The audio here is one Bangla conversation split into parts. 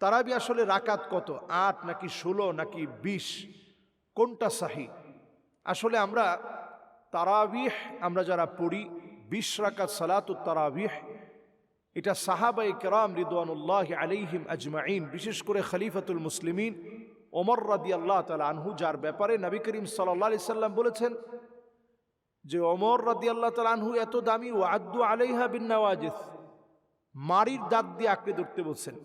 তারাবি আসলে রাকাত কত? আট নাকি ষোলো নাকি বিশ? কোনটা সাহি? আসলে আমরা তারাবিহ আমরা যারা পড়ি, বিশ রাকাত সালাত তারাবিহ, এটা সাহাবাই কেরাম রিদওয়ানুল্লাহ আলাইহিম আজমাইন, বিশেষ করে খলিফাতুল মুসলিমিন ওমর রাদি আল্লাহ তালা আনহু, যার ব্যাপারে নবী করিম সাল্লা সাল্লাম বলেছেন যে, ওমর রাদি আল্লাহ তালা আনহু এত দামি ও আদু আলাইহা বিন নওয়াজিস। মারির দাঁত দিয়ে আঁকড়ে ধরতে বলছেন।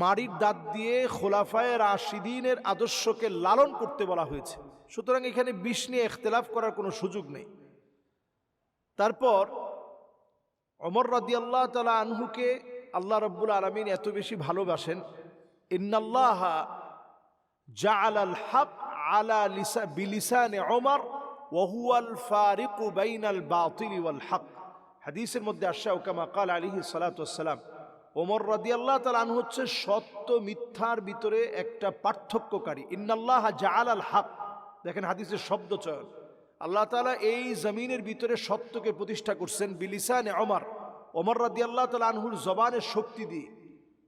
মারির দাঁত দিয়ে খোলাফায় রাশিদিনের আদর্শকে লালন করতে বলা হয়েছে। সুতরাং এখানে বিষ নিয়ে এখতলাফ করার কোনো সুযোগ নেই। তারপর অমর আল্লাহ তালা আনহুকে আল্লাহ রব্বুল আলমিন এত বেশি ভালোবাসেন, ইন্নাল্লাহ জাআল আল হক আলা লিসা, বিলিসানে ওমর ওহুয়াল ফারিকু বাইনাল বাতিল ওয়াল হক। হাদিসের মধ্যে আসা ওকামা কাল আলিহি সালাতাম ওমর রাদি আল্লাহ তালা আনহু হচ্ছে সত্য মিথ্যার ভিতরে একটা পার্থক্যকারী। ইন্নাল্লাহ জাআল আল হাক। দেখেন হাদিসের শব্দ চয়ন। আল্লাহ তালা এই জমিনের ভিতরে সত্যকে প্রতিষ্ঠা করছেন বিলিসানে অমর ওমর রাদি আল্লাহ তালা আনহুর জবানের শক্তি দিয়ে।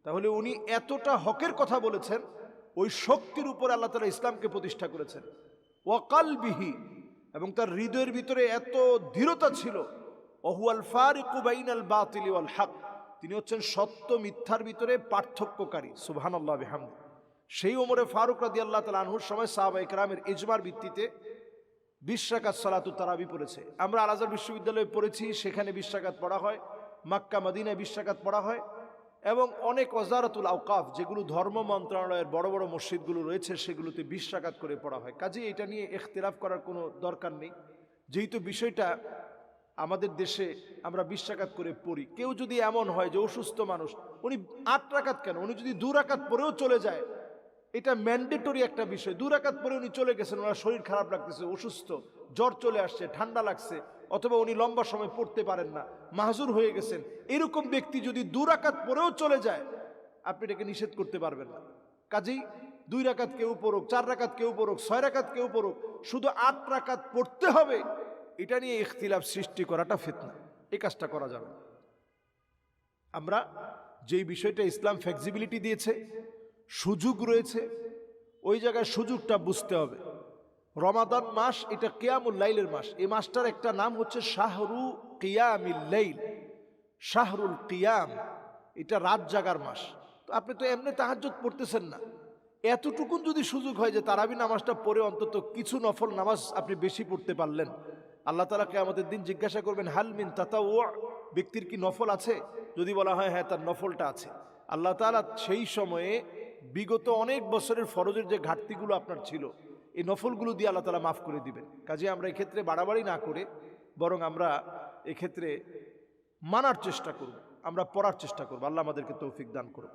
তাহলে উনি এতটা হকের কথা বলেছেন, ওই শক্তির উপর আল্লাহ তালা ইসলামকে প্রতিষ্ঠা করেছেন। ওয়াকাল বিহি এবং তার হৃদয়ের ভিতরে এত দৃঢ়তা ছিল ফারিকুবাইন আল বাতিল ওয়াল হক। তিনি হচ্ছেন সত্য মিথ্যার ভিতরে পার্থক্যকারী সুবহান আল্লাহ বিহামদ। সেই ওমরে ফারুক রাদি আল্লাহ তালা আনহুর সময় সাহাবা ইকরামের ইজমার ভিত্তিতে বিশ রাকাত সালাতু তারাবি পড়েছে। আমরা আলাজার বিশ্ববিদ্যালয়ে পড়েছি, সেখানে বিশ রাকাত পড়া হয়, মাক্কা, মদিনায় বিশ রাকাত পড়া হয় এবং অনেক অজারাতুল আওকাফ, যেগুলো ধর্ম মন্ত্রণালয়ের বড় বড় মসজিদগুলো রয়েছে, সেগুলোতে বিশ রাকাত করে পড়া হয়। কাজে এটা নিয়ে এখতেলাফ করার কোনো দরকার নেই। যেহেতু বিষয়টা আমাদের দেশে আমরা বিশ রাকাত করে পড়ি। কেউ যদি এমন হয় যে অসুস্থ মানুষ, উনি আট রাকাত কেন? উনি যদি দু রাকাত পরেও চলে যায়, এটা ম্যান্ডেটরি একটা বিষয়। দু রাকাত পরে উনি চলে গেছেন, ওনার শরীর খারাপ লাগতেছে, অসুস্থ, জ্বর চলে আসছে, ঠান্ডা লাগছে, অথবা উনি লম্বা সময় পড়তে পারেন না, মাহজুর হয়ে গেছেন। এরকম ব্যক্তি যদি দু রাকাত পরেও চলে যায়, আপনি এটাকে নিষেধ করতে পারবেন না। কাজেই দুই রাকাত কেউ পড়ুক, চার রাকাত কেউ পড়ুক, ছয় রাকাত কেউ পড়ুক, শুধু আট রাকাত পড়তে হবে এটা নিয়ে ইখতিলাফ সৃষ্টি করাটা ফিতনা। এই কাজটা করা যাবে আমরা যেই বিষয়টা ইসলাম ফ্লেক্সিবিলিটি দিয়েছে, সুযোগ রয়েছে, ওই জায়গায় সুযোগটা বুঝতে হবে। রমাদান মাস এটা কেয়ামুল লাইলের মাস। এই মাসটার একটা নাম হচ্ছে শাহরু কিয়ামিল লাইল। শাহরুল কিয়াম, এটা রাত জাগার মাস। তো আপনি তো এমনি তাহাজ্জুদ পড়তেছেন না। এতটুকুন যদি সুযোগ হয় যে তারাবি নামাজটা পড়ে অন্তত কিছু নফল নামাজ আপনি বেশি পড়তে পারলেন। আল্লাহ তালাকে আমাদের দিন জিজ্ঞাসা করবেন হালমিন তাতা ও ব্যক্তির কি নফল আছে? যদি বলা হয় হ্যাঁ তার নফলটা আছে। আল্লাহ তালা সেই সময়ে বিগত অনেক বছরের ফরজের যে ঘাটতিগুলো আপনার ছিল, এই নফলগুলো দিয়ে আল্লাহ তালা মাফ করে দিবেন। কাজে আমরা এক্ষেত্রে বাড়াবাড়ি না করে বরং আমরা এক্ষেত্রে মানার চেষ্টা করব, আমরা পড়ার চেষ্টা করব। আল্লাহ আমাদেরকে তৌফিক দান করুন